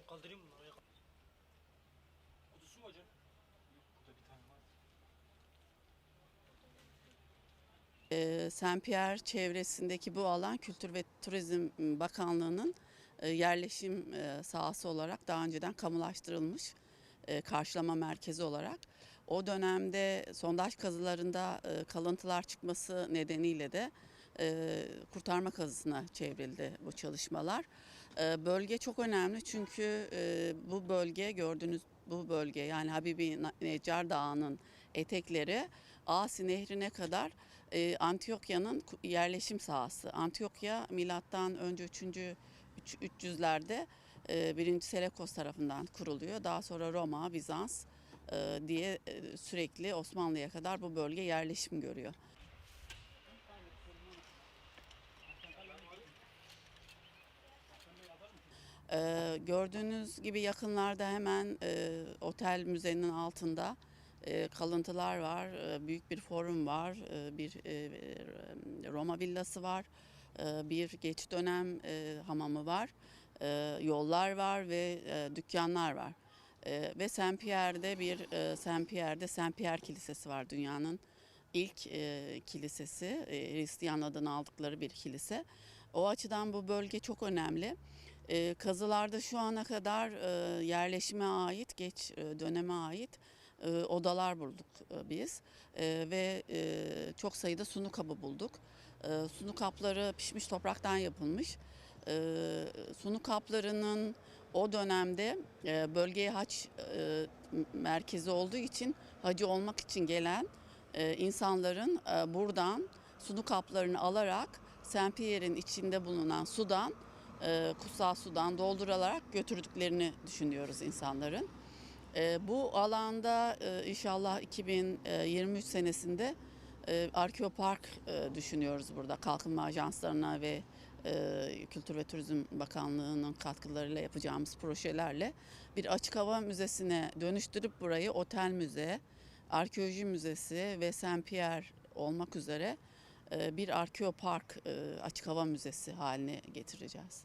Kaldırayım mı oraya? Kutu su hocam. Yok burada bir tane var. Ee, Saint Pierre çevresindeki bu alan Kültür ve Turizm Bakanlığı'nın e, yerleşim e, sahası olarak daha önceden kamulaştırılmış e, karşılama merkezi olarak. O dönemde sondaj kazılarında e, kalıntılar çıkması nedeniyle de e, kurtarma kazısına çevrildi bu çalışmalar. E, Bölge çok önemli çünkü e, bu bölge gördüğünüz bu bölge yani Habibi Necar Dağı'nın etekleri Asi Nehri'ne kadar e, Antiokya'nın yerleşim sahası. Antiyokya milattan önce 3. 300'lerde e, 1. Selekos tarafından kuruluyor. Daha sonra Roma, Bizans e, diye e, sürekli Osmanlı'ya kadar bu bölge yerleşim görüyor. Ee, gördüğünüz gibi yakınlarda hemen e, otel müzenin altında e, kalıntılar var, e, büyük bir forum var, e, bir e, Roma villası var, e, bir geç dönem e, hamamı var, e, yollar var ve e, dükkanlar var. E, ve Saint Pierre'de bir e, Saint Pierre'de Saint Pierre Kilisesi var dünyanın ilk e, kilisesi, e, Hristiyan adını aldıkları bir kilise. O açıdan bu bölge çok önemli. E, kazılarda şu ana kadar e, yerleşime ait, geç e, döneme ait e, odalar bulduk e, biz E, ve e, çok sayıda sunu kabı bulduk. E, sunu kapları pişmiş topraktan yapılmış. E, sunu kaplarının o dönemde e, bölgeye haç e, merkezi olduğu için hacı olmak için gelen e, insanların e, buradan sunu kaplarını alarak Saint Pierre'in içinde bulunan sudan, e, kutsal sudan doldurarak götürdüklerini düşünüyoruz insanların. E, bu alanda e, inşallah 2023 senesinde e, Arkeopark e, düşünüyoruz burada kalkınma ajanslarına ve e, Kültür ve Turizm Bakanlığı'nın katkılarıyla yapacağımız projelerle bir açık hava müzesine dönüştürüp burayı otel müze, arkeoloji müzesi ve Saint Pierre olmak üzere bir arkeopark açık hava müzesi haline getireceğiz.